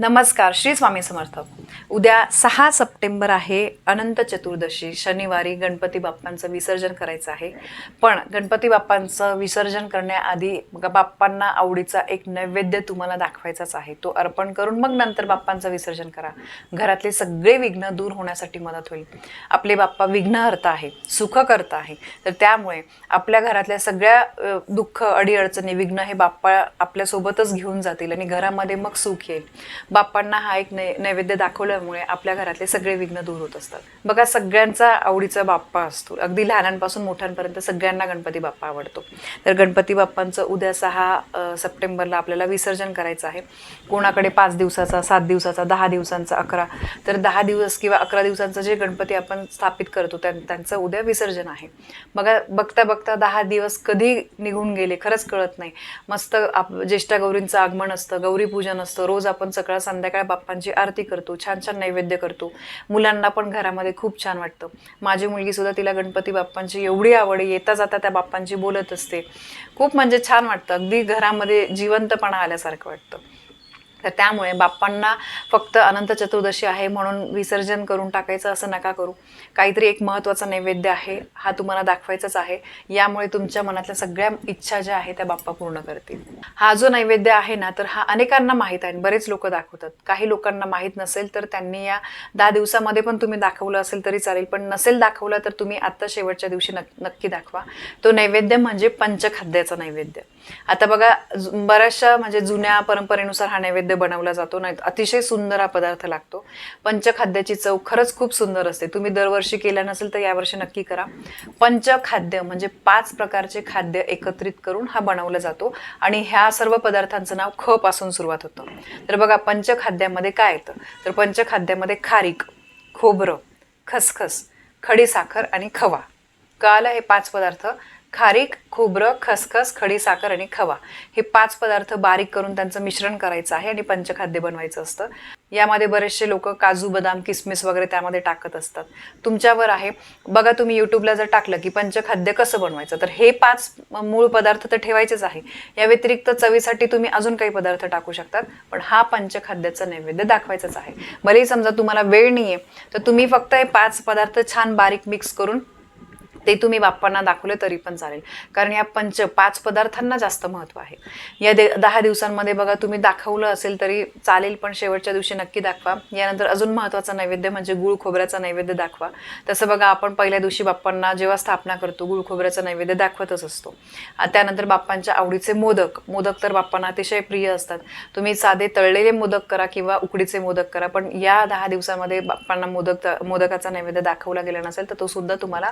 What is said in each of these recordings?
नमस्कार श्री स्वामी समर्थ. उद्या सहा सप्टेंबर आहे अनंत चतुर्दशी. शनिवारी गणपती बाप्पांचं विसर्जन करायचं आहे. पण गणपती बाप्पांचं विसर्जन करण्याआधी बाप्पांना आवडीचा एक नैवेद्य तुम्हाला दाखवायचाच आहे. तो अर्पण करून मग नंतर बाप्पांचं विसर्जन करा. घरातले सगळे विघ्न दूर होण्यासाठी मदत होईल. आपले बाप्पा विघ्नहर्ता आहे सुख करता आहे. तर त्यामुळे आपल्या घरातल्या सगळ्या दुःख अडीअडचणी विघ्न हे बाप्पा आपल्यासोबतच घेऊन जातील आणि घरामध्ये मग सुख येईल. बाप्पांना हा एक नै नैवेद्य दाखवल्यामुळे आपल्या घरातले सगळे विघ्न दूर होत असतात. बघा सगळ्यांचा आवडीचा बाप्पा असतो. अगदी लहानांपासून मोठ्यांपर्यंत सगळ्यांना गणपती बाप्पा आवडतो. तर गणपती बाप्पांचं उद्या सहा सप्टेंबरला आपल्याला विसर्जन करायचं आहे. कोणाकडे पाच दिवसाचा सात दिवसाचा दहा दिवसांचा अकरा तर दहा दिवस किंवा अकरा दिवसांचा जे गणपती आपण स्थापित करतो त्यां त्यांचं उद्या विसर्जन आहे. बघा बघता बघता दहा दिवस कधी निघून गेले खरंच कळत नाही. मस्त आप ज्येष्ठा गौरींचं आगमन असतं गौरीपूजन असतं रोज आपण सकाळ संध्याकाळ बाप्पांची आरती करतो छान छान नैवेद्य करतो. मुलांना पण घरामध्ये खूप छान वाटतं. माझी मुलगी सुद्धा तिला गणपती बाप्पांची एवढी आवड आहे येता जाता त्या बाप्पांची बोलत असते. खूप म्हणजे छान वाटतं. अगदी घरामध्ये जिवंतपणा आल्यासारखं वाटतं. तर त्यामुळे बाप्पांना फक्त अनंत चतुर्दशी आहे म्हणून विसर्जन करून टाकायचं असं नका करू. काहीतरी एक महत्त्वाचा नैवेद्य आहे हा तुम्हाला दाखवायचाच आहे. यामुळे तुमच्या मनातल्या सगळ्या इच्छा ज्या आहेत त्या बाप्पा पूर्ण करतील. हा जो नैवेद्य आहे ना तर हा अनेकांना माहीत आहे. बरेच लोक दाखवतात. काही लोकांना माहीत नसेल तर त्यांनी या दहा दिवसामध्ये पण तुम्ही दाखवलं असेल तरी चालेल. पण नसेल दाखवलं तर तुम्ही आत्ता शेवटच्या दिवशी नक्की दाखवा. तो नैवेद्य म्हणजे पंचखाद्याचा नैवेद्य. आता बघा बऱ्याचशा म्हणजे जुन्या परंपरेनुसार हा नैवेद्य बनवला जातो नाही अतिशय सुंदर हा पदार्थ लागतो. पंचखाद्याची चव खरंच खूप सुंदर असते. तुम्ही दरवर्षी केल्या नसेल तर यावर्षी नक्की करा. पंचखाद्य म्हणजे पाच प्रकारचे खाद्य एकत्रित करून हा बनवला जातो आणि ह्या सर्व पदार्थांचं नाव ख पासून सुरुवात होतं. तर बघा पंचखाद्यामध्ये काय येतं? तर पंचखाद्यामध्ये खारीक खोबरं खसखस खडीसाखर आणि खवा. कळालं हे पाच पदार्थ खारीक खोबरं खसखस खडीसाखर आणि खवा हे पाच पदार्थ बारीक करून त्यांचं मिश्रण करायचं आहे आणि पंचखाद्य बनवायचं असतं. यामध्ये बरेचसे लोक काजू बदाम किसमिस वगैरे त्यामध्ये टाकत असतात. तुमच्यावर आहे. बघा तुम्ही यूट्यूबला जर टाकलं की पंचखाद्य कसं बनवायचं तर हे पाच मूळ पदार्थ तर ठेवायचेच आहे. या व्यतिरिक्त चवीसाठी तुम्ही अजून काही पदार्थ टाकू शकतात पण हा पंचखाद्याचा नैवेद्य दाखवायचाच आहे. भलेही समजा तुम्हाला वेळ नाही आहे तर तुम्ही फक्त हे पाच पदार्थ छान बारीक मिक्स करून ते तुम्ही बाप्पांना दाखवले तरी पण चालेल. कारण या पंच पाच पदार्थांना जास्त महत्त्व आहे. या दे दहा दिवसांमध्ये बघा तुम्ही दाखवलं असेल तरी चालेल पण शेवटच्या दिवशी नक्की दाखवा. यानंतर अजून महत्त्वाचा नैवेद्य म्हणजे गुळ खोबऱ्याचा नैवेद्य दाखवा. तसं बघा आपण पहिल्या दिवशी बाप्पांना जेव्हा स्थापना करतो गुळ खोबऱ्याचा नैवेद्य दाखवतच असतो. त्यानंतर बाप्पांच्या आवडीचे मोदक. मोदक तर बाप्पांना अतिशय प्रिय असतात. तुम्ही साधे तळलेले मोदक करा किंवा उकडीचे मोदक करा पण या दहा दिवसामध्ये बाप्पांना मोदक मोदकाचा नैवेद्य दाखवला गेला नसेल तर तो सुद्धा तुम्हाला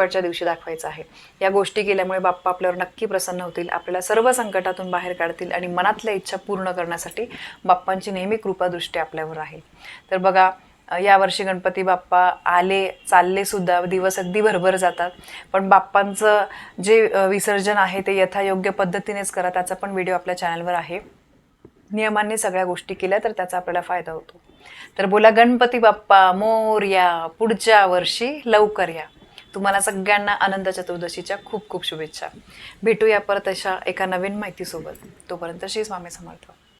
शेवटच्या दिवशी दाखवायचं आहे. या गोष्टी केल्यामुळे बाप्पा आपल्यावर नक्की प्रसन्न होतील आपल्याला सर्व संकटातून बाहेर काढतील आणि मनातल्या इच्छा पूर्ण करण्यासाठी बाप्पांची नेहमी कृपादृष्टी आपल्यावर राहील तर बघा यावर्षी गणपती बाप्पा आले चालले सुद्धा दिवस अगदी भरभर जातात. पण बाप्पांचं जे विसर्जन आहे ते यथायोग्य पद्धतीनेच करा त्याचा पण व्हिडिओ आपल्या चॅनलवर आहे. नियमांनी सगळ्या गोष्टी केल्या तर त्याचा आपल्याला फायदा होतो. तर बोला गणपती बाप्पा मोर या पुढच्या वर्षी लवकर या. तुम्हाला सगळ्यांना आनंद चतुर्दशीच्या खूप खूप शुभेच्छा. भेटूया परत अशा एका नवीन माहितीसोबत. तोपर्यंत श्री स्वामी समर्थ.